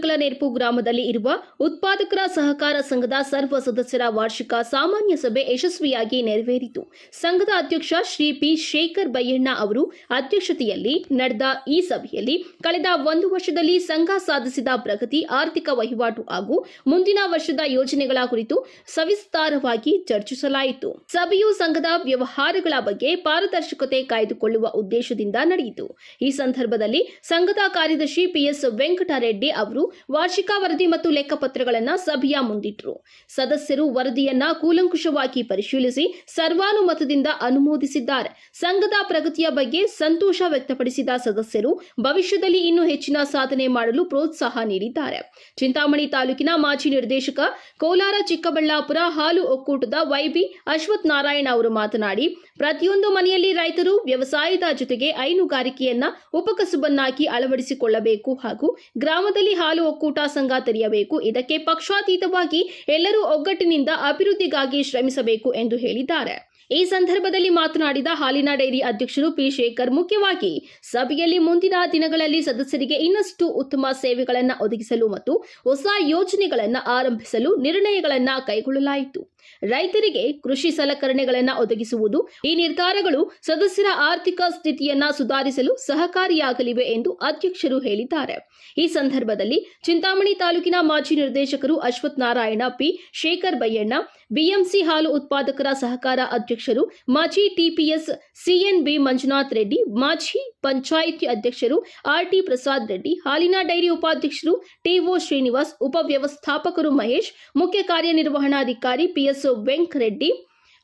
ತಾಲೂಕಿನ ಚಿಲಕಲನೇರ್ಪು ಗ್ರಾಮದಲ್ಲಿ ಇರುವ ಉತ್ಪಾದಕರ ಸಹಕಾರ ಸಂಘದ ಸರ್ವ ಸದಸ್ಯರ ವಾರ್ಷಿಕ ಸಾಮಾನ್ಯ ಸಭೆ ಯಶಸ್ವಿಯಾಗಿ ನೆರವೇರಿತು. ಸಂಘದ ಅಧ್ಯಕ್ಷ ಶ್ರೀ ಪಿ ಶೇಖರ್ ಬೈಯಣ್ಣ ಅವರು ಅಧ್ಯಕ್ಷತೆಯಲ್ಲಿ ನಡೆದ ಈ ಸಭೆಯಲ್ಲಿ ಕಳೆದ ಒಂದು ವರ್ಷದಲ್ಲಿ ಸಂಘ ಸಾಧಿಸಿದ ಪ್ರಗತಿ, ಆರ್ಥಿಕ ವಹಿವಾಟು ಹಾಗೂ ಮುಂದಿನ ವರ್ಷದ ಯೋಜನೆಗಳ ಕುರಿತು ಸವಿಸ್ತಾರವಾಗಿ ಚರ್ಚಿಸಲಾಯಿತು. ಸಭೆಯು ಸಂಘದ ವ್ಯವಹಾರಗಳ ಬಗ್ಗೆ ಪಾರದರ್ಶಕತೆ ಕಾಯ್ದುಕೊಳ್ಳುವ ಉದ್ದೇಶದಿಂದ ನಡೆಯಿತು. ಈ ಸಂದರ್ಭದಲ್ಲಿ ಸಂಘದ ಕಾರ್ಯದರ್ಶಿ ಪಿಎಸ್ ವೆಂಕಟರೆಡ್ಡಿ ಅವರು ವಾರ್ಷಿಕ ವರದಿ ಮತ್ತು ಲೆಕ್ಕಪತ್ರಗಳನ್ನು ಸಭೆಯ ಮುಂದಿಟ್ಟರು ಸದಸ್ಯರು ವರದಿಯನ್ನ ಕೂಲಂಕುಷವಾಗಿ ಪರಿಶೀಲಿಸಿ ಸರ್ವಾನುಮತದಿಂದ ಅನುಮೋದಿಸಿದ್ದಾರೆ. ಸಂಘದ ಪ್ರಗತಿಯ ಬಗ್ಗೆ ಸಂತೋಷ ವ್ಯಕ್ತಪಡಿಸಿದ ಸದಸ್ಯರು ಭವಿಷ್ಯದಲ್ಲಿ ಇನ್ನೂ ಹೆಚ್ಚಿನ ಸಾಧನೆ ಮಾಡಲು ಪ್ರೋತ್ಸಾಹ ನೀಡಿದ್ದಾರೆ. ಚಿಂತಾಮಣಿ ತಾಲೂಕಿನ ಮಾಜಿ ನಿರ್ದೇಶಕ ಕೋಲಾರ ಚಿಕ್ಕಬಳ್ಳಾಪುರ ಹಾಲು ಒಕ್ಕೂಟದ ವೈಬಿ ಅಶ್ವಥ್ ನಾರಾಯಣ ಅವರು ಮಾತನಾಡಿ, ಪ್ರತಿಯೊಂದು ಮನೆಯಲ್ಲಿ ರೈತರು ವ್ಯವಸಾಯದ ಜೊತೆಗೆ ಹೈನುಗಾರಿಕೆಯನ್ನ ಉಪಕಸುಬನ್ನಾಗಿ ಅಳವಡಿಸಿಕೊಳ್ಳಬೇಕು ಹಾಗೂ ಗ್ರಾಮದಲ್ಲಿ ಹಾಲು ಒಕ್ಕೂಟ ಸಂಘ ತೆರೆಯಬೇಕು. ಇದಕ್ಕೆ ಪಕ್ಷಾತೀತವಾಗಿ ಎಲ್ಲರೂ ಒಗ್ಗಟ್ಟಿನಿಂದ ಅಭಿವೃದ್ಧಿಗಾಗಿ ಶ್ರಮಿಸಬೇಕು ಎಂದು ಹೇಳಿದ್ದಾರೆ. ಈ ಸಂದರ್ಭದಲ್ಲಿ ಮಾತನಾಡಿದ ಹಾಲಿನ ಡೈರಿ ಅಧ್ಯಕ್ಷರು ಪಿ. ಶೇಖರ್ ಮುಖ್ಯವಾಗಿ ಸಭೆಯಲ್ಲಿ ಮುಂದಿನ ದಿನಗಳಲ್ಲಿ ಸದಸ್ಯರಿಗೆ ಇನ್ನಷ್ಟು ಉತ್ತಮ ಸೇವೆಗಳನ್ನು ಒದಗಿಸಲು ಮತ್ತು ಹೊಸ ಯೋಜನೆಗಳನ್ನು ಆರಂಭಿಸಲು ನಿರ್ಣಯಗಳನ್ನು ಕೈಗೊಳ್ಳಲಾಯಿತು. ರೈತರಿಗೆ ಕೃಷಿ ಸಲಕರಣೆಗಳನ್ನು ಒದಗಿಸುವುದು, ಈ ನಿರ್ಧಾರಗಳು ಸದಸ್ಯರ ಆರ್ಥಿಕ ಸ್ಥಿತಿಯನ್ನ ಸುಧಾರಿಸಲು ಸಹಕಾರಿಯಾಗಲಿವೆ ಎಂದು ಅಧ್ಯಕ್ಷರು ಹೇಳಿದ್ದಾರೆ. ಈ ಸಂದರ್ಭದಲ್ಲಿ ಚಿಂತಾಮಣಿ ತಾಲೂಕಿನ ಮಾಜಿ ನಿರ್ದೇಶಕರು ಅಶ್ವಥ್ ನಾರಾಯಣ, ಪಿ. ಶೇಖರ್ ಬಯ್ಯಣ್ಣ ಬಿಎಂಸಿ ಹಾಲು ಉತ್ಪಾದಕರ ಸಹಕಾರ ಅಧ್ಯಕ್ಷರು ಮಾಜಿ ಟಿಪಿಎಸ್ ಸಿಎನ್ಬಿ ಮಂಜುನಾಥ್ ರೆಡ್ಡಿ, ಮಾಜಿ ಪಂಚಾಯಿತಿ ಅಧ್ಯಕ್ಷರು ಆರ್ಟಿ ಪ್ರಸಾದ್ ರೆಡ್ಡಿ, ಹಾಲಿನ ಡೈರಿ ಉಪಾಧ್ಯಕ್ಷರು ಟಿಒ ಶ್ರೀನಿವಾಸ್, ಉಪವ್ಯವಸ್ಥಾಪಕರು ಮಹೇಶ್, ಮುಖ್ಯ ಕಾರ್ಯನಿರ್ವಹಣಾಧಿಕಾರಿ ಪಿಎಸ್ ವೆಂಕರೆಡ್ಡಿ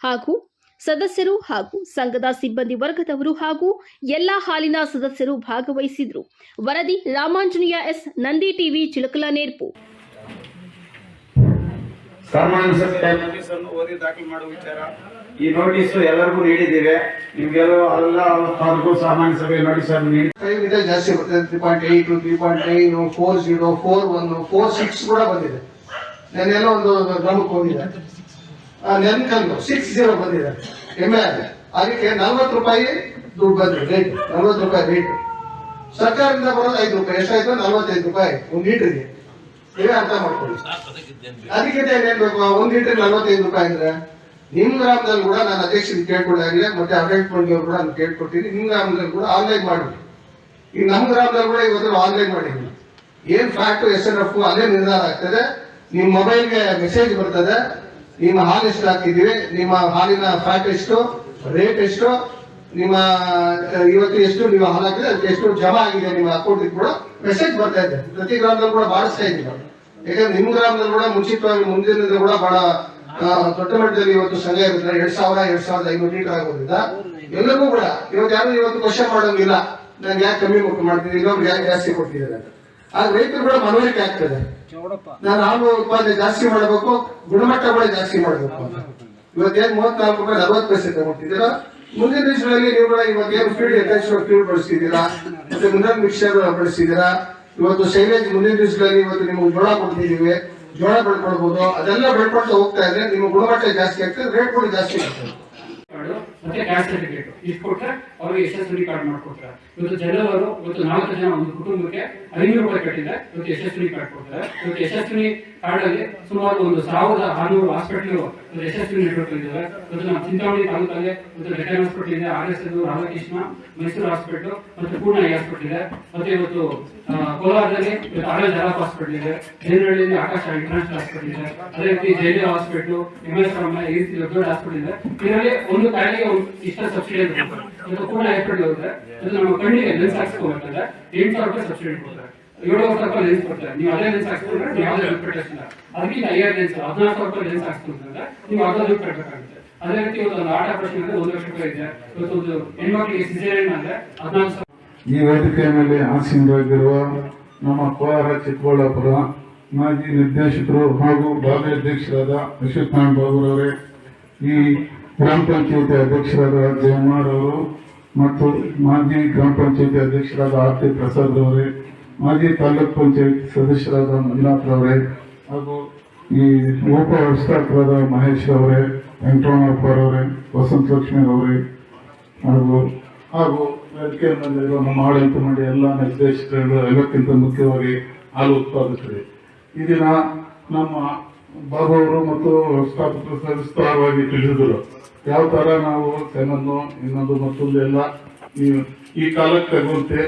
ಹಾಗೂ ಸದಸ್ಯರು ಹಾಗೂ ಸಂಘದ ಸಿಬ್ಬಂದಿ ವರ್ಗದವರು ಹಾಗೂ ಎಲ್ಲಾ ಹಾಲಿನ ಸದಸ್ಯರು ಭಾಗವಹಿಸಿದ್ರು. ವರದಿ Ramanjaneya S Nandi TV Chilakalanerpu. ಈ ನೋಟಿಸ್ ಎಲ್ಲರಿಗೂ ನೀಡಿದ್ದೇವೆ. ನಿಮ್ಗೆಲ್ಲೂ ಎಲ್ಲ ತಾಲೂಕು ಸಾಮಾನ್ಯ ಸಭೆ ನೋಟಿಸ್ ಇದೆ ಜಾಸ್ತಿ ಬರ್ತದೆ. Three point eight three point nine four zero four one four six ಕೂಡ ಬಂದಿದೆ. ನೆನ್ನೆಲ್ಲ ಒಂದು ಗ್ರಾಮಕ್ಕೆ ಹೋಗಿದೆ. ನೆನ್ಕಲ್ಲು ಸಿಕ್ಸ್ ಜೀರೋ ಬಂದಿದೆ ಎಮ್ಮೆ ಅದಕ್ಕೆ ನಲ್ವತ್ತು ರೂಪಾಯಿ ದುಡ್ಡು ಬಂದಿದೆ ರೇಟ್ ನಲ್ವತ್ತು ರೂಪಾಯಿ ರೇಟ್ ಸರ್ಕಾರದಿಂದ ಬರೋದು ಐದು ರೂಪಾಯಿ ಎಷ್ಟಾಯ್ತು ನಲ್ವತ್ತೈದು ರೂಪಾಯಿ. ಒಂದು ಲೀಟ್ರಿಗೆ ನೀವೇ ಅರ್ಥ ಮಾಡ್ಕೊಳ್ಳಿ. ಅದಕ್ಕೆ ಏನ್ ಬೇಕು ಒಂದು ಲೀಟರ್ ನಲ್ವತ್ತೈದು ರೂಪಾಯಿ ಅಂದ್ರೆ ನಿಮ್ ಗ್ರಾಮದಲ್ಲಿ ಕೂಡ ನಾನು ಅಧ್ಯಕ್ಷರಿಗೆ ಕೇಳ್ಕೊಂಡಾಗಿದೆ ಮತ್ತೆ ಅಫೆಕ್ಟ್ ಮಂಡಿಯವ್ರು ಕೂಡ ನಾನು ಕೇಳ್ಕೊಟ್ಟಿದ್ದೀನಿ ನಿಮ್ ಗ್ರಾಮದಲ್ಲಿ ಕೂಡ ಆನ್ಲೈನ್ ಮಾಡಿ. ಈಗ ನಮ್ಮ ಗ್ರಾಮದಲ್ಲಿ ಕೂಡ ಇವತ್ತು ಆನ್ಲೈನ್ ಮಾಡಿದ್ವಿ ಏನ್ ಫ್ಯಾಕ್ಟು ಎಸ್ ಎನ್ ಎಫ್ ಅಲ್ಲೇ ನಿರ್ಧಾರ ಆಗ್ತದೆ. ನಿಮ್ಮ ಮೊಬೈಲ್ಗೆ ಮೆಸೇಜ್ ಬರ್ತದೆ. ನಿಮ್ಮ ಹಾಲು ಎಷ್ಟು ಹಾಕಿದ್ದೀವಿ ನಿಮ್ಮ ಹಾಲಿನ ಫ್ಯಾಟ್ ಎಷ್ಟು? ರೇಟ್ ಎಷ್ಟು? ನಿಮ್ಮ ಇವತ್ತು ಎಷ್ಟು ನೀವು ಹಾಲು ಹಾಕಿದ್ರೆ? ಅದಕ್ಕೆ ಎಷ್ಟು ಜಮಾ ಆಗಿದೆ ನಿಮ್ಮ ಅಕೌಂಟಿಗೆ ಕೂಡ ಮೆಸೇಜ್ ಬರ್ತಾ ಇದೆ. ಪ್ರತಿ ಗ್ರಾಮದಲ್ಲೂ ಕೂಡ ಮಾಡಿಸ್ತಾ ಇದ್ದೀವಿ. ಯಾಕಂದ್ರೆ ನಿಮ್ಮ ಗ್ರಾಮದಲ್ಲಿ ಕೂಡ ಮುಂಚಿತವಾಗಿ ಮುಂದಿನ ಕೂಡ ಬಹಳ ದೊಡ್ಡ ಮಟ್ಟದಲ್ಲಿ ಇವತ್ತು ಸಂಘ ಇರುತ್ತೆ. ಎರಡ್ ಸಾವಿರ, ಎರಡ್ ಸಾವಿರದ ಐನೂರು ಲೀಟರ್ ಆಗೋದ್ರಿಂದ ಎಲ್ಲರಿಗೂ ಕೂಡ ಇವತ್ತು ಯಾರು ಇವತ್ತು ಕ್ವಶನ್ ಮಾಡೋಂಗಿಲ್ಲ. ನಾನು ಯಾಕೆ ಕಮ್ಮಿ ಮಾಡ್ತೀವಿ ಇನ್ನೊಬ್ರು ಯಾಕೆ ಜಾಸ್ತಿ ಕೊಡ್ತಿದ್ದಾರೆ ಆಗ ರೈತರು ಕೂಡ ಮನವರಿಕೆ ಆಗ್ತದೆ. ನಾನು ಹಾಲು ಉತ್ಪಾದನೆ ಜಾಸ್ತಿ ಮಾಡಬೇಕು ಗುಣಮಟ್ಟ ಕೂಡ ಜಾಸ್ತಿ ಮಾಡಬೇಕು ಇವತ್ತೇನು ಮೂವತ್ನಾಲ್ಕು ರೂಪಾಯಿ ನಲವತ್ತು ಪೈಸೆ ತಗೊಳ್ತಿದ್ದೀರಾ ಮುಂದಿನ ದಿವಸಗಳಲ್ಲಿ ನೀವು ಕೂಡ ಇವತ್ತೇನು ಫೀಡ್ ಎಕ್ಸ್ಟ್ರಾ ಫೀಡ್ ಬಳಸ್ತಿದ್ದೀರಾ? ಮತ್ತೆ ಮುಂದಿನ ಮಿಕ್ಸರ್ ಬಳಸ್ತಿದ್ದೀರಾ? ಇವತ್ತು ಶೈಲೇಜ್ ಮುಂದಿನ ದಿವಸಗಳಲ್ಲಿ ಇವತ್ತು ನಿಮ್ಗೆ ಜೋಳ ಕೊಡ್ತಿದ್ದೀವಿ. ಜೋಳ ಬೆಳ್ಕೊಳ್ಬಹುದು ಅದೆಲ್ಲ ಬೆಳ್ಕೊಳ್ತಾ ಹೋಗ್ತಾ ಇದ್ರೆ ನಿಮ್ಮ ಗುಣಮಟ್ಟ ಜಾಸ್ತಿ ಆಗ್ತದೆ ರೇಟ್ ಕೂಡ ಜಾಸ್ತಿ ಆಗ್ತದೆ. ಮತ್ತೆ ಕ್ಯಾಸ್ಟ್ ಸರ್ಟಿಫಿಕೇಟ್ ಇಷ್ಟು ಕೊಟ್ರೆ ಅವ್ರಿಗೆ ಯಶಸ್ವಿ ಕಾರ್ಡ್ ಮಾಡ್ಕೊಡ್ತಾರೆ. ಇವತ್ತು ಜನವರು, ಇವತ್ತು ನಾಲ್ಕು ಜನ ಒಂದು ಕುಟುಂಬಕ್ಕೆ ಐನೂರು ರೂಪಾಯಿ ಕಟ್ಟಿದ್ರೆ ಇವತ್ತು ಯಶಸ್ವಿ ಕಾರ್ಡ್ ಕೊಡ್ತಾರೆ. ಇವತ್ತು ಯಶಸ್ವಿ ಕಾರ್ಡ್ ಅಲ್ಲಿ ಸುಮಾರು ಒಂದು ಸಾವಿರದ ಆರ್ನೂರು ಹಾಸ್ಪಿಟಲ್ ಯಶಸ್ವಿ ನೆಟ್ವರ್ಕ್ ಇದ್ದಾವೆ ಇವತ್ತು ನಮ್ಮ ಚಿಂತಾಮಣಿ ತಾಲೂಕಲ್ಲಿ ಒಂದು ವೆಟರ್ನ್ ಹಾಸ್ಪಿಟಲ್ ಇದೆ. R S Radhakrishna, Mysuru hospital ಮತ್ತೆ ಪೂರ್ಣ ಹಾಸ್ಪಿಟಲ್ ಇದೆ. ಮತ್ತೆ ಇವತ್ತು ಕೋಲಾರದಲ್ಲಿ ಇವತ್ತು ಆರ್ ಎಲ್ ಹಾಸ್ಪಿಟಲ್ ಇದೆ. ದೇವನಹಳ್ಳಿಯಲ್ಲಿ ಆಕಾಶ ಇಂಟರ್ನ್ಯಾಷನಲ್ ಹಾಸ್ಪಿಟಲ್ ಇದೆ. ಅದೇ ರೀತಿ ಜೈಲಿ ಹಾಸ್ಪಿಟಲ್ ಎಂ ಎಸ್ ಈ ರೀತಿ ದೊಡ್ಡ ದೊಡ್ಡ ಹಾಸ್ಪಿಟಲ್ ಇದೆ. ಇದರಲ್ಲಿ ಒಂದು ಕಾಯಿಲೆಗೆ ಒಂದು ಇಷ್ಟ ಸಬ್ಸಿಡಿ ಅಂತ. ಕೂಡ ಹಾಸ್ಪಿಟಲ್ ಹೋದ್ರೆ ಅದು ನಮ್ಮ ಕಣ್ಣಿಗೆ ಲೆನ್ಸ್ ಹಾಕ್ಸ್ಕೊಳ್ತದೆ. ಎಂಟು ಸಾವಿರ ರೂಪಾಯಿ ಸಬ್ಸಿಡಿ ಕೊಡ್ತಾರೆ. ಏಳುವರೆ ಸಾವಿರ ರೂಪಾಯಿ ಲೆನ್ಸ್ ಕೊಡ್ತಾರೆ. ನೀವು ಅದೇ ಲೆನ್ಸ್ ಹಾಕ್ಸ್ಕೊಂಡ್ರೆ ನೀವು ಯಾವುದೇ ದುಡ್ಡು ಕಟ್ಟಿಲ್ಲ ಅದಕ್ಕಿಂತ ಐಆರ್ ಲೆನ್ಸ್ ಹದಿನಾರು ರೂಪಾಯಿ ಲೆನ್ಸ್ ಹಾಕ್ಸ್ಕೊಂಡ್ರೆ ನೀವು ಅರ್ಧ ದುಡ್ಡು ಅದೇ ರೀತಿ ಇವತ್ತು ಒಂದು ಆಟ ಪ್ರಶ್ನೆ ಅಂದ್ರೆ ಒಂದು ಲಕ್ಷ ರೂಪಾಯಿ ಇದೆ. ಇವತ್ತು ಒಂದು ಹೆಣ್ಮಕ್ಳಿಗೆ ಸಿಸೇರಿಯನ್ ಅಂದ್ರೆ ಹದಿನಾಲ್ಕು ಸಾವಿರ ಈ ವೇದಿಕೆಯ ಮೇಲೆ ಆಸೀನರಾಗಿರುವ ನಮ್ಮ ಕೋಲಾರ ಚಿಕ್ಕಬಳ್ಳಾಪುರ ಮಾಜಿ ನಿರ್ದೇಶಕರು ಹಾಗೂ ಭಾವಿ ಅಧ್ಯಕ್ಷರಾದ ಅಶ್ವಥ್ ನಾರಾಯಣ ಬಾಬುರವರೇ, ಈ ಗ್ರಾಮ ಪಂಚಾಯತಿ ಅಧ್ಯಕ್ಷರಾದ ಜಯಮಾರ್ ಅವರು ಮತ್ತು ಮಾಜಿ ಗ್ರಾಮ ಪಂಚಾಯತಿ ಅಧ್ಯಕ್ಷರಾದ ಆರ್ ಟಿ ಪ್ರಸಾದ್ ಅವರೇ, ಮಾಜಿ ತಾಲೂಕ್ ಪಂಚಾಯತ್ ಸದಸ್ಯರಾದ ಮಂಜುನಾಥ್ ಅವರೇ ಹಾಗೂ ಈ ಉಪ ವ್ಯವಸ್ಥಾಪಕರಾದ ಮಹೇಶ್ ಅವರೇ ವೆಂಕಟರಮಣಪ್ಪರವರೇ ವಸಂತ ಲಕ್ಷ್ಮಿ ಅವರೇ ಹಾಗೂ ಹಾಗೂ ವೇದಿಕೆ ಮೇಲಿರುವ ನಮ್ಮ ಆಡಳಿತ ಮಂಡಳಿ ಎಲ್ಲ ನಿರ್ದೇಶಕರು ಎಲ್ಲಕ್ಕಿಂತ ಮುಖ್ಯವಾಗಿ ಹಾಲು ಉತ್ಪಾದಕರು ಈ ದಿನ ನಮ್ಮ ಬಾಬು ಅವರು ಮತ್ತು ಸ್ಥಾಪಕರು ಸವಿಸ್ತಾರವಾಗಿ ತಿಳಿದರು ಯಾವ ತರ ನಾವು ಸೆಣನ್ನು ಇನ್ನೊಂದು ಮತ್ತೊಂದು ಎಲ್ಲ ಈ ಕಾಲಕ್ಕೆ ತಗುವಂತೆ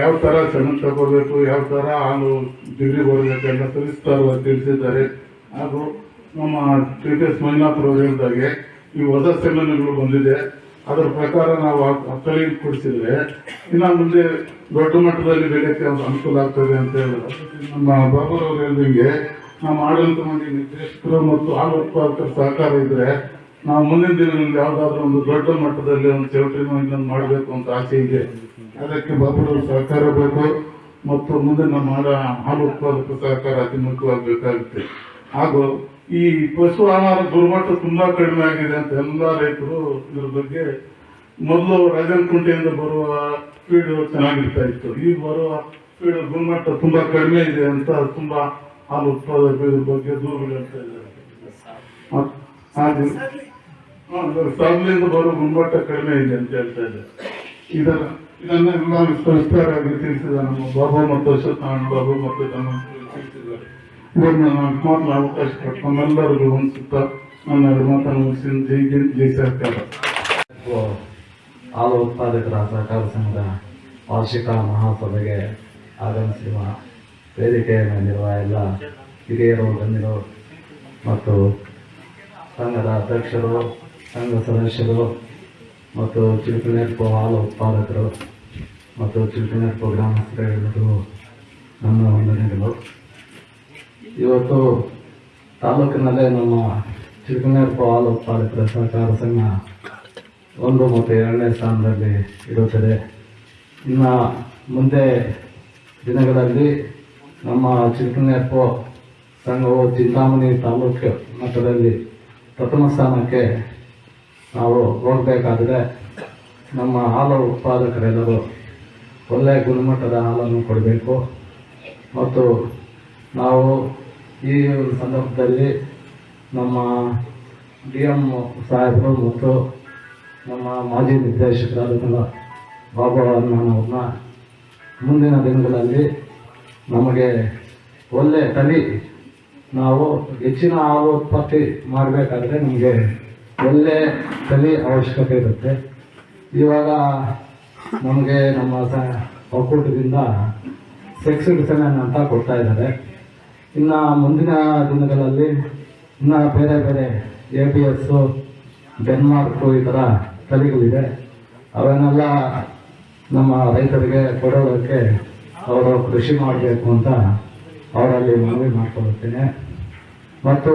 ಯಾವ ತರ ಸೆಣ್ ತಗೋಬೇಕು ಯಾವ ತರ ಹಾಲು ಡಿಗ್ರಿ ಬರಬೇಕು ಎಲ್ಲ ಸವಿಸ್ತಾರವಾಗಿ ತಿಳಿಸಿದ್ದಾರೆ. ಹಾಗೂ ನಮ್ಮ ಟಿ ಟಿ ಎಸ್ ಮಂಜುನಾಥ್ ಹೇಳಿದಾಗೆ ಈ ಹೊಸ ಸೆಮೆನ್ಗಳು ಬಂದಿದೆ. ಅದರ ಪ್ರಕಾರ ನಾವು ತಳಿ ಕೊಡಿಸಿದ್ರೆ ಇನ್ನು ಮುಂದೆ ದೊಡ್ಡ ಮಟ್ಟದಲ್ಲಿ ಬೆಳೆಯಕ್ಕೆ ಅನುಕೂಲ ಆಗ್ತದೆ ಅಂತ ಹೇಳಿದ್ರು ನಮ್ಮ ಬಾಬುರವ್ರು ಹೇಳಿದಂಗೆ ನಮ್ಮ ಆಡಳಿತ ಮಂಡಳಿ ನಿರ್ದೇಶಕರು ಮತ್ತು ಹಾಲು ಉತ್ಪಾದಕರ ಸಹಕಾರ ಇದ್ರೆ ನಾವು ಮುಂದಿನ ದಿನಗಳಲ್ಲಿ ಯಾವ್ದಾದ್ರು ಒಂದು ದೊಡ್ಡ ಮಟ್ಟದಲ್ಲಿ ಒಂದು ಚೌಟ್ರಿ ಇನ್ನೊಂದು ಮಾಡಬೇಕು ಅಂತ ಆಸೆ ಇದೆ. ಅದಕ್ಕೆ ಬಾಬುರವ್ರ ಸಹಕಾರ ಬೇಕು ಮತ್ತು ಮುಂದೆ ನಮ್ಮ ಹಾಲ- ಉತ್ಪಾದಕ ಸಹಕಾರ ಅತಿ ಮುಖ್ಯವಾಗಿ ಬೇಕಾಗುತ್ತೆ ಹಾಗೂ ಈ ಪಶು ಆಹಾರ ಗುಣಮಟ್ಟ ತುಂಬಾ ಕಡಿಮೆ ಆಗಿದೆ ಅಂತ ಎಲ್ಲ ರೈತರು ಇದ್ರ ಬಗ್ಗೆ ಮೊದಲು ರಾಜನಕುಂಟೆಯಿಂದ ಬರುವ ಫೀಡ್ ಚೆನ್ನಾಗಿರ್ತಾ ಇತ್ತು. ಈಗ ಬರುವ ಫೀಡ್ ಗುಣಮಟ್ಟ ತುಂಬಾ ಕಡಿಮೆ ಇದೆ ಅಂತ ತುಂಬಾ ಹಾಲು ಉತ್ಪಾದಕರು ಬಗ್ಗೆ ದೂರು ಹೇಳ್ತಾ ಇದ್ದಾರೆ ಸಾಲಿನಿಂದ ಬರುವ ಗುಣಮಟ್ಟ ಕಡಿಮೆ ಇದೆ ಅಂತ ಹೇಳ್ತಾ ಇದ್ದಾರೆ ಇದರ ಇದನ್ನೆಲ್ಲ ವಿಸ್ತಾರವಾಗಿ ತಿಳಿಸಿದ ನಮ್ಮ ಬಾಬು ಮತ್ತು ಅಶ್ವತ್ಥನಾರಾಯಣ ಬಾಬು ಮತ್ತು ತಮ್ಮ ತಿಳಿಸಿದ್ದಾರೆ ಇದನ್ನು ನಾನು ಮಾತ್ರ ಅವಕಾಶ ಕೊಟ್ಟು ನಮ್ಮೆಲ್ಲರಿಗೂ ಅನಿಸುತ್ತಾ ನನ್ನ ಮಾತನ್ನು ಮುಗಿಸಿ ಜೈ ಜೈ- ಜೈ ಸರ್ಕಾರ ಹಾಲು ಉತ್ಪಾದಕರ ಸಹಕಾರ ಸಂಘದ ವಾರ್ಷಿಕ ಮಹಾಸಭೆಗೆ ಆಗಮಿಸಿರುವ ವೇದಿಕೆಯ ಮೇಲಿರುವ ಎಲ್ಲ ಹಿರಿಯರು ಗಣ್ಯರು ಮತ್ತು ಸಂಘದ ಅಧ್ಯಕ್ಷರು, ಸಂಘ ಸದಸ್ಯರು ಮತ್ತು ಚಿಲ್ಕನೆರ್ಪು ಹಾಲು ಉತ್ಪಾದಕರು ಮತ್ತು ಚಿಲ್ಕನೆರ್ಪು ಗ್ರಾಮಸ್ಥರೆಲ್ಲರಿಗೂ ನನ್ನ ವಂದನೆಗಳು. ಇವತ್ತು ತಾಲೂಕಿನಲ್ಲೇ ನಮ್ಮ ಚಿಲ್ಕನೆರ್ಪು ಹಾಲು ಉತ್ಪಾದಕರ ಸಹಕಾರ ಸಂಘ ಒಂದು ಮತ್ತು ಎರಡನೇ ಸ್ಥಾನದಲ್ಲಿ ಇರುತ್ತದೆ. ಇನ್ನು ಮುಂದೆ ದಿನಗಳಲ್ಲಿ ನಮ್ಮ ಚಿಂತನೆಪ್ಪ ಸಂಘವು ಚಿಂತಾಮಣಿ ತಾಲೂಕು ಮಟ್ಟದಲ್ಲಿ ಪ್ರಥಮ ಸ್ಥಾನಕ್ಕೆ ನಾವು ಹೋಗಬೇಕಾದ್ರೆ ನಮ್ಮ ಹಾಲು ಉತ್ಪಾದಕರೆಲ್ಲರೂ ಒಳ್ಳೆಯ ಗುಣಮಟ್ಟದ ಹಾಲನ್ನು ಕೊಡಬೇಕು. ಮತ್ತು ನಾವು ಈ ಸಂದರ್ಭದಲ್ಲಿ ನಮ್ಮ ಡಿ ಎಂ ಸಾಹೇಬರು ಮತ್ತು ನಮ್ಮ ಮಾಜಿ ನಿರ್ದೇಶಕರಾದ ಬಾಬಾ ಅಣ್ಣನವ್ರನ್ನ ಮುಂದಿನ ದಿನಗಳಲ್ಲಿ ನಮಗೆ ಒಳ್ಳೆ ತಳಿ ನಾವು ಹೆಚ್ಚಿನ ಹಾಲು ಉತ್ಪತ್ತಿ ಮಾಡಬೇಕಾದ್ರೆ ನಮಗೆ ಒಳ್ಳೆ ತಳಿ ಅವಶ್ಯಕತೆ ಇರುತ್ತೆ. ಇವಾಗ ನಮಗೆ ನಮ್ಮ ಸ ಒಕ್ಕೂಟದಿಂದ ಸೆಕ್ಸ್ಡ್ ಸೆಮೆನ್ ಅಂತ ಕೊಡ್ತಾ ಇದ್ದಾರೆ. ಇನ್ನು ಮುಂದಿನ ದಿನಗಳಲ್ಲಿ ಇನ್ನು ಬೇರೆ ಬೇರೆ ಎ ಪಿ ಎಸ್ಸು ಡೆನ್ಮಾರ್ಕು ಈ ಥರ ತಳಿಗಳಿದೆ ಅವನ್ನೆಲ್ಲ ನಮ್ಮ ರೈತರಿಗೆ ಕೊಡೋದಕ್ಕೆ ಅವರು ಕೃಷಿ ಮಾಡಬೇಕು ಅಂತ ಅವರಲ್ಲಿ ಮನವಿ ಮಾಡಿಕೊಳ್ಳುತ್ತೇನೆ ಮತ್ತು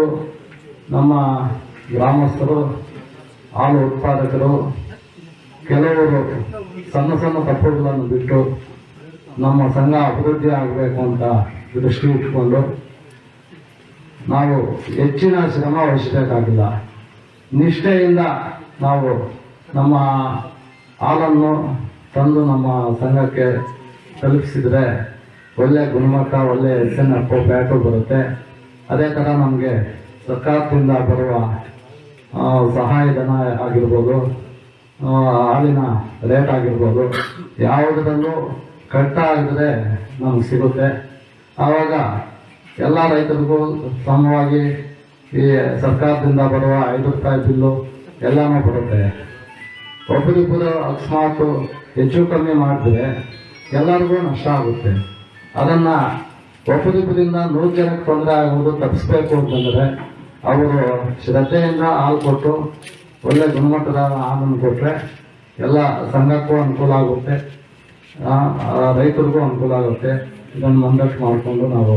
ನಮ್ಮ ಗ್ರಾಮಸ್ಥರು, ಹಾಲು ಉತ್ಪಾದಕರು, ಕೆಲವರು ಸಣ್ಣ ಸಣ್ಣ ತಪ್ಪುಗಳನ್ನು ಬಿಟ್ಟು ನಮ್ಮ ಸಂಘ ಅಭಿವೃದ್ಧಿ ಆಗಬೇಕು ಅಂತ ದೃಷ್ಟಿ ಇಟ್ಕೊಂಡು ನಾವು ಹೆಚ್ಚಿನ ಶ್ರಮ ವಹಿಸಬೇಕಾಗಿಲ್ಲ. ನಿಷ್ಠೆಯಿಂದ ನಾವು ನಮ್ಮ ಹಾಲನ್ನು ತಂದು ನಮ್ಮ ಸಂಘಕ್ಕೆ ತಲುಪಿಸಿದ್ರೆ ಒಳ್ಳೆ ಗುಣಮಟ್ಟ, ಒಳ್ಳೆ ಎಸ್ ಎನ್ ಎಫ್ ಬ್ಯಾಟು ಬರುತ್ತೆ. ಅದೇ ಥರ ನಮಗೆ ಸರ್ಕಾರದಿಂದ ಬರುವ ಸಹಾಯಧನ ಆಗಿರ್ಬೋದು ಹಾಲಿನ ರೇಟ್ ಆಗಿರ್ಬೋದು, ಯಾವುದರಲ್ಲೂ ಕಟ್ಟ ಆಗಿದ್ರೆ ನಮ್ಗೆ ಸಿಗುತ್ತೆ. ಆವಾಗ ಎಲ್ಲ ರೈತರಿಗೂ ಸಮವಾಗಿ ಈ ಸರ್ಕಾರದಿಂದ ಬರುವ ಐದು ರೂಪಾಯಿ ಬಿಲ್ಲು ಎಲ್ಲನೂ ಬರುತ್ತೆ. ಒಬ್ಬರಿಬ್ಬರು ಅಕಸ್ಮಾತ್ ಹೆಚ್ಚು ಕಮ್ಮಿ ಮಾಡಿದ್ರೆ ಎಲ್ಲರಿಗೂ ನಷ್ಟ ಆಗುತ್ತೆ. ಅದನ್ನು ಒಬ್ಬರಿಬ್ಬರಿಂದ ನೂರು ಜನಕ್ಕೆ ತೊಂದರೆ ಆಗುವುದು ತಪ್ಪಿಸ್ಬೇಕು ಅಂತಂದರೆ ಅವರು ಶ್ರದ್ಧೆಯಿಂದ ಹಾಲು ಕೊಟ್ಟು ಒಳ್ಳೆ ಗುಣಮಟ್ಟದ ಹಾಲನ್ನು ಕೊಟ್ಟರೆ ಎಲ್ಲ ಸಂಘಕ್ಕೂ ಅನುಕೂಲ ಆಗುತ್ತೆ. ರೈತರಿಗೂ ಅನುಕೂಲ ಆಗುತ್ತೆ. ಇದನ್ನು ಮುಂದಕ್ಕೆ ಮಾಡಿಕೊಂಡು ನಾವು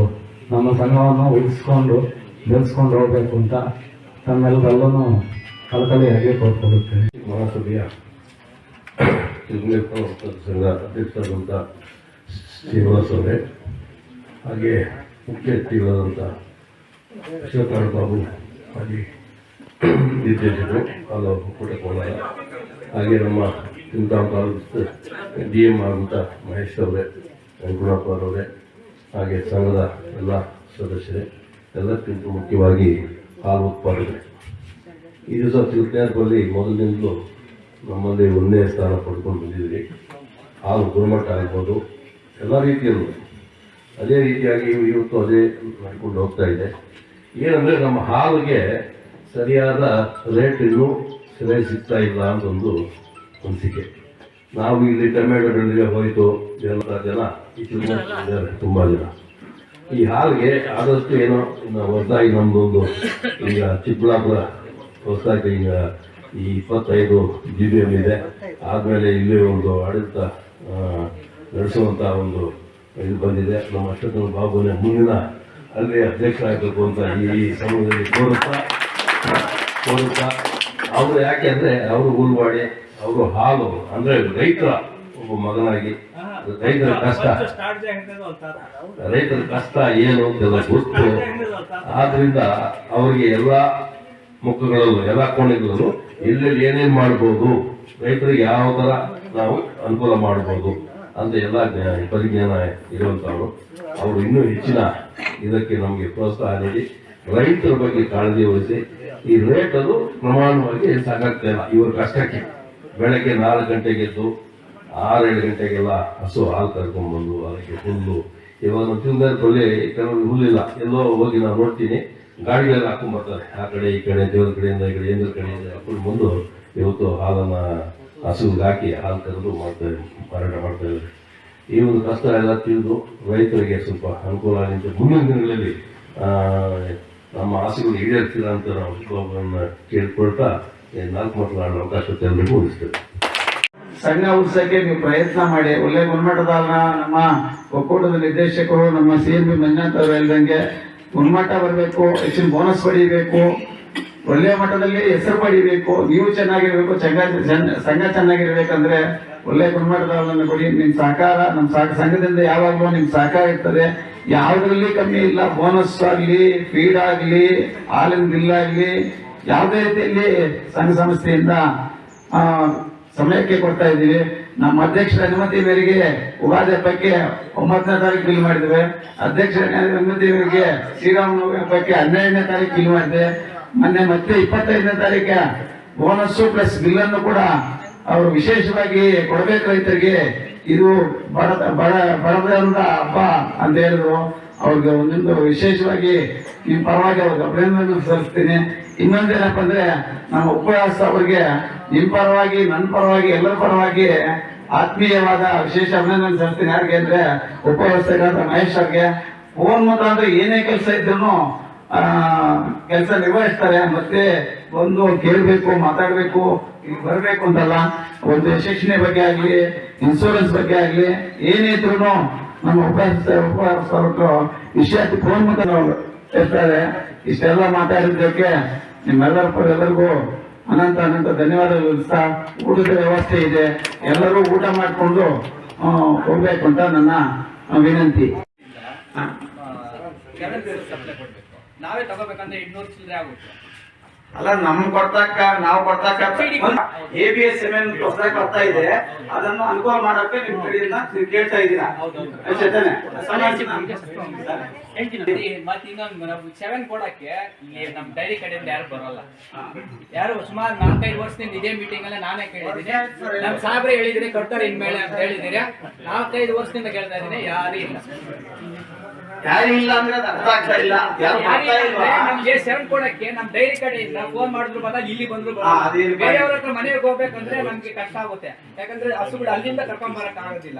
ನಮ್ಮ ಸಂಘವನ್ನು ಉಳಿಸ್ಕೊಂಡು ಬೆಳೆಸ್ಕೊಂಡು ಹೋಗಬೇಕು ಅಂತ ತಮ್ಮೆಲ್ಲರಲ್ಲೂ ಕಳಕಳಿಯಾಗಿ ಕೋರ್ಕೊಳ್ಳುತ್ತೇನೆ ಮಹಾಸಭೆಯ ಚಿಲ್ಮೇಪ ಸಂಘ ಅಧ್ಯಕ್ಷರಾದಂಥ ಶ್ರೀನಿವಾಸ್ ಅವರೇ, ಹಾಗೆ ಮುಖ್ಯ ಅತಿಥಿಗಳಾದಂಥ ಶಿವಕಾರ ಬಾಬು, ಹಾಗೆ ನಿರ್ದೇಶಕರು, ಹಾಗೂ ಕೂಡ ಕೋಲಾರ ಹಾಗೆ ನಮ್ಮ ಚಿಂತಾಮ ತಾಲೂಕು ಡಿ ಎಂ ಆದಂಥ ಮಹೇಶ್ ಅವರೇ ವೆಂಕಟಪ್ಪ ಅವರೇ, ಹಾಗೆ ಸಂಘದ ಎಲ್ಲ ಸದಸ್ಯರೇ, ಎಲ್ಲಕ್ಕಿಂತ ಮುಖ್ಯವಾಗಿ ಹಾಲು ಉತ್ಪಾದಕರೇ. ಈ ದಿವಸ ಅದರಲ್ಲಿ ಮೊದಲಿನಿಂದಲೂ ನಮ್ಮಲ್ಲಿ ಒಂದನೇ ಸ್ಥಾನ ಪಡ್ಕೊಂಡು ಬಂದಿದ್ವಿ. ಹಾಲು ಗುಣಮಟ್ಟ ಆಗ್ಬೋದು ಎಲ್ಲ ರೀತಿಯಲ್ಲೂ. ಅದೇ ರೀತಿಯಾಗಿ ಇವತ್ತು ಅದೇ ಮಾಡ್ಕೊಂಡು ಹೋಗ್ತಾ ಇದೆ. ಏನಂದರೆ ನಮ್ಮ ಹಾಲಿಗೆ ಸರಿಯಾದ ರೇಟ್ ಇನ್ನೂ ಸರಿಯಾಗಿ ಸಿಗ್ತಾ ಇಲ್ಲ ಅಂತ ಒಂದು ಅನಿಸಿಕೆ. ನಾವು ಇಲ್ಲಿ ಟೊಮೆಟೊ ಬೆಳೆದಿಗೆ ಹೋಯಿತು. ಎಲ್ಲ ಜನ ಇದ್ದಾರೆ ತುಂಬಾ ಜನ. ಈ ಹಾಲಿಗೆ ಆದಷ್ಟು ಏನೋ ಇನ್ನು ಹೊಸದಾಗಿ ನಮ್ಮದೊಂದು ಈಗ ಚಿಕ್ಕಬಳ್ಳಾಪುರ ಹೊಸದಾಗಿ ಈಗ ಈ ಇಪ್ಪತ್ತೈದು ಜಿ ಬಿ ಎಂ ಇದೆ. ಆದಮೇಲೆ ಇಲ್ಲಿ ಒಂದು ಆಡಳಿತ ನಡೆಸುವಂಥ ಒಂದು ಇದು ಬಂದಿದೆ. ನಮ್ಮ ಅಷ್ಟೊಂದು ಬಾಬುನೇ ಮುಂದಿನ ಅಲ್ಲಿ ಅಧ್ಯಕ್ಷರಾಗಬೇಕು ಅಂತ ಈ ಸಮಯದಲ್ಲಿ ಕೋರುತ್ತಾ ಕೋರುತ್ತಾ. ಅವರು ಯಾಕೆ ಅಂದರೆ ಅವರು ಉಲ್ವಾಡಿ ಅವರು ಹಾಲು, ಅಂದ್ರೆ ರೈತರ ಒಬ್ಬ ಮಗನಾಗಿ, ರೈತರ ಕಷ್ಟ. ರೈತರ ಕಷ್ಟ ಏನು ಅಂತೆಲ್ಲ ಗೊತ್ತು. ಆದ್ದರಿಂದ ಅವರಿಗೆ ಎಲ್ಲಾ ಮುಖಗಳಲ್ಲೂ, ಎಲ್ಲಾ ಕೋಣೆಗಳಲ್ಲೂ ಎಲ್ಲೆಲ್ಲಿ ಏನೇನ್ ಮಾಡ್ಬೋದು? ರೈತರಿಗೆ ಯಾವ ತರ ನಾವು ಅನುಕೂಲ ಮಾಡ್ಬೋದು ಅಂತ ಎಲ್ಲ ಜ್ಞಾ- ಪರಿಜ್ಞಾನ ಇರುವಂತವರು. ಅವರು ಇನ್ನೂ ಹೆಚ್ಚಿನ ಇದಕ್ಕೆ ನಮಗೆ ಪ್ರೋತ್ಸಾಹ ನೀಡಿ, ರೈತರ ಬಗ್ಗೆ ಕಾಳಜಿ ವಹಿಸಿ, ಈ ರೇಟ್ ಅದು ಪ್ರಮಾಣವಾಗಿ ಸಾಕಾಗ್ತಾ ಇಲ್ಲ. ಇವ್ರ ಕಷ್ಟಕ್ಕೆ ಬೆಳಗ್ಗೆ ನಾಲ್ಕು ಗಂಟೆಗೆ ಎದ್ದು ಆರೇಳು ಗಂಟೆಗೆಲ್ಲ ಹಸು ಹಾಲು ಕರ್ಕೊಂಡ್ಬಂದು ಅದಕ್ಕೆ ಹುಲ್ಲು ಇವಾಗ ತಿಂದ ತೊಲೆ ಕೆಲವರು ಹುಲ್ಲಿಲ್ಲ. ಎಲ್ಲೋ ಹೋಗಿ ನಾನು ನೋಡ್ತೀನಿ. ಗಾಡಿಗೆಲ್ಲ ಹಾಕೊಂಡ್ಬರ್ತಾರೆ. ಆ ಕಡೆ, ಈ ಕಡೆ, ದೇವ್ರ ಕಡೆಯಿಂದ, ಈ ಕಡೆ, ಏಂದ್ರ ಕಡೆಯಿಂದ ಹಾಕೊಂಡು ಬಂದು ಇವತ್ತು ಹಾಲನ್ನು ಹಸುವಿಗೆ ಹಾಕಿ ಹಾಲು ಕರೆದು ಮಾಡ್ತಾರೆ ಮಾರಾಟ ಮಾಡ್ತಾ ಇದ್ದಾರೆ ಈ ಒಂದು ಕಷ್ಟ ಎಲ್ಲ ತಿಳಿದು ರೈತರಿಗೆ ಸ್ವಲ್ಪ ಅನುಕೂಲ ಆಗಿದ್ದು ಮುಂದಿನ ದಿನಗಳಲ್ಲಿ ನಮ್ಮ ಆಸೆಗಳು ಈಡೇರ್ತಿಲ್ಲ ಅಂತ ನಾವು ಶುಭವನ್ನು ಕೇಳ್ಕೊಳ್ತಾ ನಾಲ್ಕು ಮಕ್ಕಳ ಅವಕಾಶ ಎಲ್ಲರಿಗೂ ಉಳಿಸ್ತೇವೆ ಸಣ್ಣ ಉತ್ಸವಕ್ಕೆ ನೀವು ಪ್ರಯತ್ನ ಮಾಡಿ. ಒಳ್ಳೆ ಗುಣಮಟ್ಟದ ನಮ್ಮ ಒಕ್ಕೂಟದ ನಿರ್ದೇಶಕರು, ನಮ್ಮ ಸಿ ಎಂ ಪಿ ಮಂಜುನಾಥ್ ಅವರು ಗುಣಮಟ್ಟ ಬರಬೇಕು, ಹೆಚ್ಚಿನ ಬೋನಸ್ ಪಡಿಬೇಕು ಒಳ್ಳೆಯ ಮಟ್ಟದಲ್ಲಿ ಹೆಸರು ಪಡಿಬೇಕು, ನೀವು ಚೆನ್ನಾಗಿರ್ಬೇಕು ಜನ್- ಸಂಘ ಚೆನ್ನಾಗಿರ್ಬೇಕಂದ್ರೆ ಒಳ್ಳೆ ಗುಣಮಟ್ಟದವರನ್ನು ಕೊಡಿ. ನಿಮ್ ಸಹಕಾರ ನಮ್ಮ ಸಂಘದಿಂದ ಯಾವಾಗಲೂ ನಿಮ್ ಸಹಕಾರ ಇರ್ತದೆ. ಯಾವುದ್ರಲ್ಲಿ ಕಮ್ಮಿ ಇಲ್ಲ. ಬೋನಸ್ ಆಗ್ಲಿ ಫೀಡ್ ಆಗ್ಲಿ, ಹಾಲಿನ ಬಿಲ್ ಆಗ್ಲಿ, ಯಾವುದೇ ರೀತಿಯಲ್ಲಿ ಸಂಘ ಸಂಸ್ಥೆಯಿಂದ ಸಮಯಕ್ಕೆ ಕೊಡ್ತಾ ಇದ್ದೀವಿ ನಮ್ಮ ಅಧ್ಯಕ್ಷರ ಅನುಮತಿ ಮೇರೆಗೆ ಉಗಾದಿ ಹಬ್ಬಕ್ಕೆ ಒಂಬತ್ತನೇ ತಾರೀಕು ಬಿಲ್ ಮಾಡಿದ್ವಿ ಅಧ್ಯಕ್ಷರ ಅನುಮತಿ ಮೇರೆಗೆ ಶ್ರೀರಾಮನವಮಿ ಹಬ್ಬಕ್ಕೆ ಹನ್ನೆರಡನೇ ತಾರೀಕು ಬಿಲ್ ಮಾಡಿದೆ. ಮೊನ್ನೆ ಮತ್ತೆ ಇಪ್ಪತ್ತೈದನೇ ತಾರೀಕು ಬೋನಸ್ಸು ಪ್ಲಸ್ ಬಿಲ್ ಅನ್ನು ಕೂಡ ಅವರು ವಿಶೇಷವಾಗಿ ಕೊಡಬೇಕು ರೈತರಿಗೆ. ಇದು ಬಡ ಬಡ ಬಡದಂತ ಹಬ್ಬ ಅಂತ ಹೇಳಿದ್ರು. ಅವ್ರಿಗೆ ಒಂದೊಂದು ವಿಶೇಷವಾಗಿ ನಿಮ್ಮ ಪರವಾಗಿ ಅವ್ರಿಗೆ ಅಭಿನಂದನೆ ಸಲ್ಲಿಸ್ತೀನಿ. ಇನ್ನೊಂದೇನಪ್ಪ ಅಂದ್ರೆ, ನಮ್ಮ ಉಪವಾಸ ಅವ್ರಿಗೆ ನಿಮ್ಮ ಪರವಾಗಿ ನನ್ನ ಪರವಾಗಿ, ಎಲ್ಲರ ಪರವಾಗಿ ಆತ್ಮೀಯವಾದ ವಿಶೇಷ ಅಭಿನಂದನೆ ಸಲ್ಲಿಸ್ತೀನಿ. ಯಾರಿಗೆ ಅಂದ್ರೆ ಉಪವಾಸಗಾರ ಮಹೇಶ್ ಅವ್ರಿಗೆ. ಫೋನ್ ಮುಖಾಂತರ ಏನೇ ಕೆಲಸ ಇದ್ರು ಕೆಲಸ ನಿರ್ವಹಿಸ್ತಾರೆ ಮತ್ತೆ ಒಂದು ಕೇಳಬೇಕು, ಮಾತಾಡಬೇಕು ಇಲ್ಲಿ ಬರಬೇಕು ಅಂತಲ್ಲ. ಒಂದು ಶಿಕ್ಷಣ ಬಗ್ಗೆ ಆಗ್ಲಿ ಇನ್ಶೂರೆನ್ಸ್ ಬಗ್ಗೆ ಆಗ್ಲಿ, ಏನೇ ಇದ್ರು ನಮ್ಮ ಉಪವಾಸ ವಿಷಯ ಫೋನ್ ಮುಖಾಂತರ ಇರ್ತಾರೆ ಇಷ್ಟೆಲ್ಲ ಮಾತಾಡಿದ್ದಕ್ಕೆ ನಿಮ್ಮೆಲ್ಲರ ಎಲ್ಲರಿಗೂ ಅನಂತ ಅನಂತ ಧನ್ಯವಾದಗಳು ಸಹ ಊಟದ ವ್ಯವಸ್ಥೆ ಇದೆ. ಎಲ್ಲರೂ ಊಟ ಮಾಡಿಕೊಂಡು ಹೋಗ್ಬೇಕು ಅಂತ ನನ್ನ ವಿನಂತಿ. ನಾವೇ ತಗೋಬೇಕಂದ್ರೆ ಇನ್ನೂರು ಚಿಲ್ಲರೆ ಆಗುತ್ತೆ. ಅಲ್ಲ ನಮ್ ಕೊಡ್ತಾಕ ನಾವು ಕೊಡ್ತಾಕ A B S M N ಹೊಸದಾಗಿ ಬರ್ತಾ ಇದೆ. ಅದನ್ನ ಅನುಕೂಲ ಮಾಡಕ್ಕೆ ನಿಮ್ ಕಡೆಯಿಂದ ಕೇಳ್ತಾ ಇದ್ದೀರಾ? ಮತ್ತೆ ಇನ್ನೊಂದು ನಾವು ಸೆವೆನ್ ಕೊಡಕ್ಕೆ ಇಲ್ಲಿ ನಮ್ ಡೈರಿ ಕಡೆಯಿಂದ ಯಾರು ಬರೋಲ್ಲ. ಯಾರು ಸುಮಾರು ನಾಲ್ಕೈದು ವರ್ಷದಿಂದ ಇದೇ ಮೀಟಿಂಗ್ ಅಲ್ಲ ನಾನೇ ಕೇಳಿದ್ದೀನಿ. ನಮ್ ಸಾಹೇಬ್ರೆ ಹೇಳಿದ್ರೆ ಕೊಡ್ತಾರೆ ಇನ್ಮೇಲೆ ಅಂತ ಹೇಳಿದಿರಿ ನಾಲ್ಕೈದು ವರ್ಷದಿಂದ ಕೇಳ್ತಾ ಇದ್ದೀನಿ ಯಾರು ಇಲ್ಲ. ಯಾರು ಇಲ್ಲ ಅಂದ್ರೆ ಅದು ಅರ್ಥ ಆಗ್ತಾ ಇಲ್ಲ. ಯಾರು ಬರ್ತಾ ಇಲ್ವಾ? ನಮ್ಗೆ ಶರಣ್ ಕೊಡಕ್ಕೆ ನಮ್ ಡೈರಿ ಕಡೆಯಿಂದ ಫೋನ್ ಮಾಡಿದ್ರು ಬಂದಾಗ ಇಲ್ಲಿ ಬಂದ್ರು ಬೇರೆಯವ್ರ ಹತ್ರ ಮನೆಗೆ ಹೋಗ್ಬೇಕಂದ್ರೆ ನಮ್ಗೆ ಕಷ್ಟ ಆಗುತ್ತೆ. ಯಾಕಂದ್ರೆ ಹಸುಗಳು ಅಲ್ಲಿಂದ ಕರ್ಕೊಂಡ್ ಬರಕ್ ಆಗೋದಿಲ್ಲ.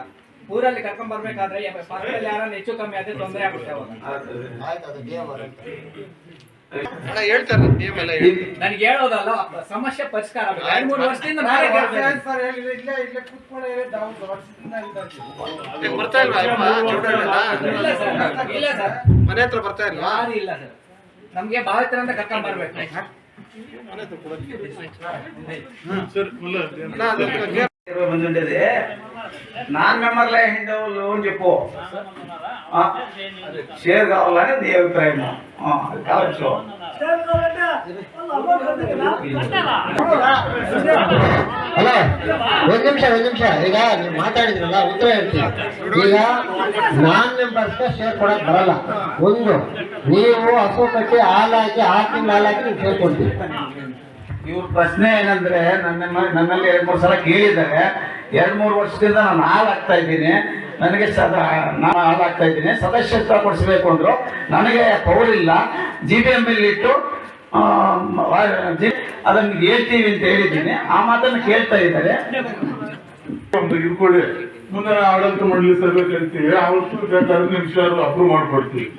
ಊರಲ್ಲಿ ಕರ್ಕೊಂಡ್ ಬರ್ಬೇಕಾದ್ರೆ ಪಕ್ಕದಲ್ಲಿ ಯಾರನ್ನ ಹೆಚ್ಚು ಕಮ್ಮಿ ಆದ್ರೆ ತೊಂದರೆ ಆಗುತ್ತೆ ಅವಾಗ ಅಣ್ಣ ಹೇಳ್ತಾರೆ ನನ್ನ ಎಲ್ಲ ನನಗೆ ಹೇಳೋದಲ್ಲ ಸಮಸ್ಯೆ ಪರಿಷ್ಕಾರ ಎರಡು ಮೂರು ವರ್ಷದಿಂದ ಬರ್ತಾ ಇಲ್ವಾ ಇಲ್ಲ ಸರ್ ಇಲ್ಲ ಸರ್ ಮನೆ ಹತ್ರ ಬರ್ತಾ ಇಲ್ವಾ? ಯಾರು ಇಲ್ಲ ಸರ್. ನಮ್ಗೆ ಭಾವಿತರ ಅಂತ ಕರ್ಕೊಂಡ್ ಬರ್ಬೇಕು. ಮನೆ ಹತ್ರ ಕೊಡೋದು. ಅಣ್ಣ, నాన్ మెంబర్లే హిందువులు అని చెప్పు ఆ, షేర్ కావాలని నీ అభిప్రాయం ఆ, అది కావచ్చు ಅಲ್ಲ ಒಂದ್ ನಿಮಿಷ ಒಂದ್ ನಿಮಿಷ ಈಗ ನೀವು ಮಾತಾಡಿದ್ರಲ್ಲ ಉತ್ತರ ಹೇಳ್ತೀನಿ ಈಗ ನಾನ್ ಮೆಂಬರ್ಸ್ಗೆ ಶೇರ್ ಕೊಡಕ್ ಬರಲ್ಲ ಒಂದು ನೀವು ಹಸು ಕಟ್ಟಿ ಹಾಲು ಹಾಕಿ ಆರು ತಿಂಗಳು ಹಾಲು ಹಾಕಿ ನೀವು ಶೇರ್ ಕೊಡ್ತೀವಿ ಇವ್ರ ಪ್ರಶ್ನೆ ಏನಂದ್ರೆ ನನ್ನ ನನ್ನಲ್ಲಿ ಎರಡ್ ಮೂರು ಸಲ ಕೇಳಿದ್ದಾರೆ ಎರಡು ಮೂರು ವರ್ಷದಿಂದ ನಾನು ಹಾಲಾಗ್ತಾ ಇದ್ದೀನಿ. ನನಗೆ ಸದಾ ನಾನು ಹಾಲಾಗ್ತಾ ಇದ್ದೀನಿ. ಸದಸ್ಯತ್ವ ಕೊಡಿಸ್ಬೇಕು ಅಂದ್ರು. ನನಗೆ ಪವರ್ ಇಲ್ಲ. ಜಿ ಬಿ ಎಂ ಇಟ್ಟು ಅದನ್ನು ಹೇಳ್ತೀವಿ ಅಂತ ಹೇಳಿದ್ದೀನಿ. ಆ ಮಾತನ್ನು ಕೇಳ್ತಾ ಇದ್ದಾರೆ. ಒಂದು ಇದ್ಕೊಳ್ಳಿ ಮುಂದೆ ಆಡಳಿತ ಮಂಡಳಿ ಸರ್ಬೇಕಂತೀವಿ ಕರಿತೀವಿ ಅವತ್ತು ನಿಮಿಷ ಅಪ್ರೂವ್ ಮಾಡ್ಕೊಡ್ತೀವಿ.